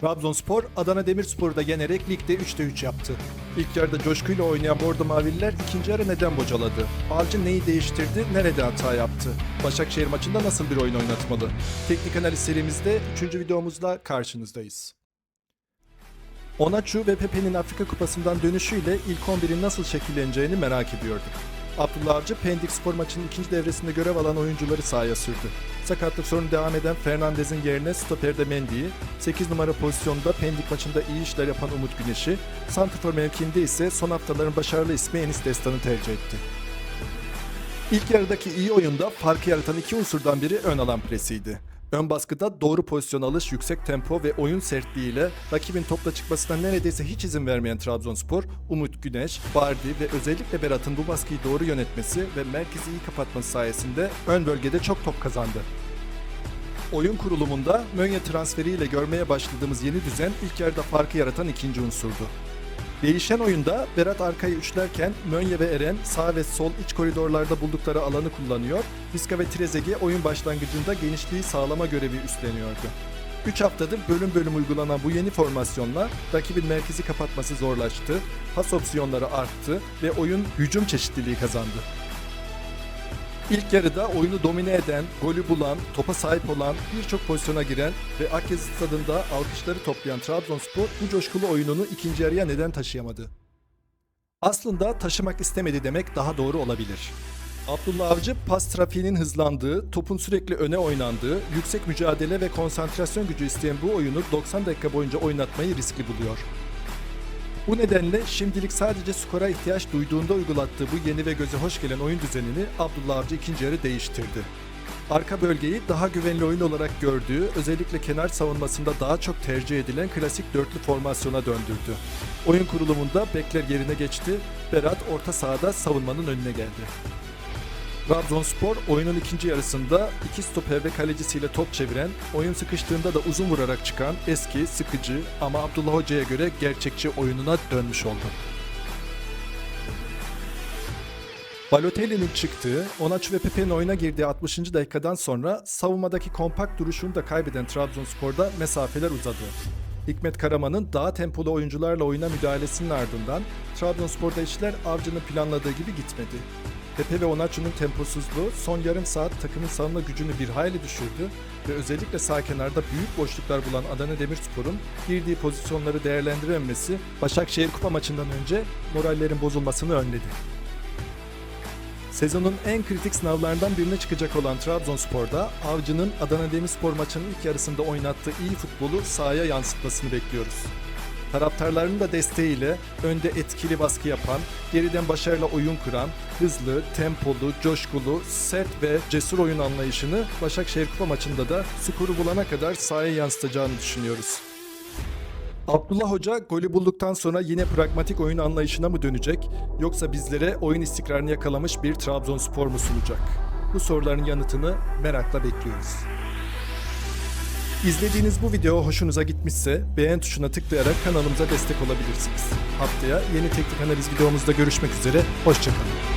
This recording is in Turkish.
Trabzonspor, Adana Demirspor'u da yenerek ligde 3'te 3 yaptı. İlk yarıda coşkuyla oynayan Bordo Mavililer ikinci yarı neden bocaladı? Avcı neyi değiştirdi, nerede hata yaptı? Başakşehir maçında nasıl bir oyun oynatmalı? Teknik analiz serimizde 3. videomuzla karşınızdayız. Onaçu ve Pepe'nin Afrika Kupası'ndan dönüşüyle ilk 11'in nasıl şekilleneceğini merak ediyorduk. Abdullah Avcı Pendik Spor maçının ikinci devresinde görev alan oyuncuları sahaya sürdü. Sakatlık sorunu devam eden Fernandez'in yerine stoperde Mendy'yi, 8 numara pozisyonda Pendik maçında iyi işler yapan Umut Güneş'i, santrfor mevkiinde ise son haftaların başarılı ismi Enis Destan'ı tercih etti. İlk yarıdaki iyi oyunda farkı yaratan iki unsurdan biri ön alan presiydi. Ön baskıda doğru pozisyon alış, yüksek tempo ve oyun sertliğiyle rakibin topla çıkmasına neredeyse hiç izin vermeyen Trabzonspor, Umut Güneş, Bardi ve özellikle Berat'ın bu baskıyı doğru yönetmesi ve merkezi iyi kapatması sayesinde ön bölgede çok top kazandı. Oyun kurulumunda Mönye transferiyle görmeye başladığımız yeni düzen ilk yarıda farkı yaratan ikinci unsurdu. Değişen oyunda Berat arkayı üçlerken Mönye ve Eren sağ ve sol iç koridorlarda buldukları alanı kullanıyor. Viska ve Trezeguet oyun başlangıcında genişliği sağlama görevi üstleniyordu. 3 haftadır bölüm bölüm uygulanan bu yeni formasyonla rakibin merkezi kapatması zorlaştı, pas opsiyonları arttı ve oyun hücum çeşitliliği kazandı. İlk yarıda oyunu domine eden, golü bulan, topa sahip olan, birçok pozisyona giren ve Akyazı stadında alkışları toplayan Trabzonspor bu coşkulu oyununu ikinci yarıya neden taşıyamadı? Aslında taşımak istemedi demek daha doğru olabilir. Abdullah Avcı pas trafiğinin hızlandığı, topun sürekli öne oynandığı, yüksek mücadele ve konsantrasyon gücü isteyen bu oyunu 90 dakika boyunca oynatmayı riskli buluyor. Bu nedenle şimdilik sadece skora ihtiyaç duyduğunda uygulattığı bu yeni ve göze hoş gelen oyun düzenini Abdullah Avcı ikinci yarı değiştirdi. Arka bölgeyi daha güvenli oyun olarak gördüğü, özellikle kenar savunmasında daha çok tercih edilen klasik dörtlü formasyona döndürdü. Oyun kurulumunda bekler yerine geçti, Berat orta sahada savunmanın önüne geldi. Trabzonspor oyunun ikinci yarısında iki stoper ve kalecisiyle top çeviren, oyun sıkıştığında da uzun vurarak çıkan eski, sıkıcı ama Abdullah Hoca'ya göre gerçekçi oyununa dönmüş oldu. Balotelli'nin çıktığı, Onaçu ve Pepe'nin oyuna girdiği 60. dakikadan sonra savunmadaki kompakt duruşunu da kaybeden Trabzonspor'da mesafeler uzadı. Hikmet Karaman'ın daha tempolu oyuncularla oyuna müdahalesinin ardından Trabzonspor'da işler Avcı'nın planladığı gibi gitmedi. Pepe ve Onaçu'nun temposuzluğu son yarım saat takımın savunma gücünü bir hayli düşürdü ve özellikle sağ kenarda büyük boşluklar bulan Adana Demirspor'un girdiği pozisyonları değerlendirememesi Başakşehir Kupa maçından önce morallerin bozulmasını önledi. Sezonun en kritik sınavlarından birine çıkacak olan Trabzonspor'da Avcı'nın Adana Demirspor maçının ilk yarısında oynattığı iyi futbolu sahaya yansıtmasını bekliyoruz. Taraftarların da desteğiyle önde etkili baskı yapan, geriden başarıyla oyun kuran, hızlı, tempolu, coşkulu, sert ve cesur oyun anlayışını Başakşehir Kupa maçında da skoru bulana kadar sahaya yansıtacağını düşünüyoruz. Abdullah Hoca golü bulduktan sonra yine pragmatik oyun anlayışına mı dönecek yoksa bizlere oyun istikrarını yakalamış bir Trabzonspor mu sunacak? Bu soruların yanıtını merakla bekliyoruz. İzlediğiniz bu video hoşunuza gitmişse beğen tuşuna tıklayarak kanalımıza destek olabilirsiniz. Haftaya yeni teknik analiz videomuzda görüşmek üzere, hoşçakalın.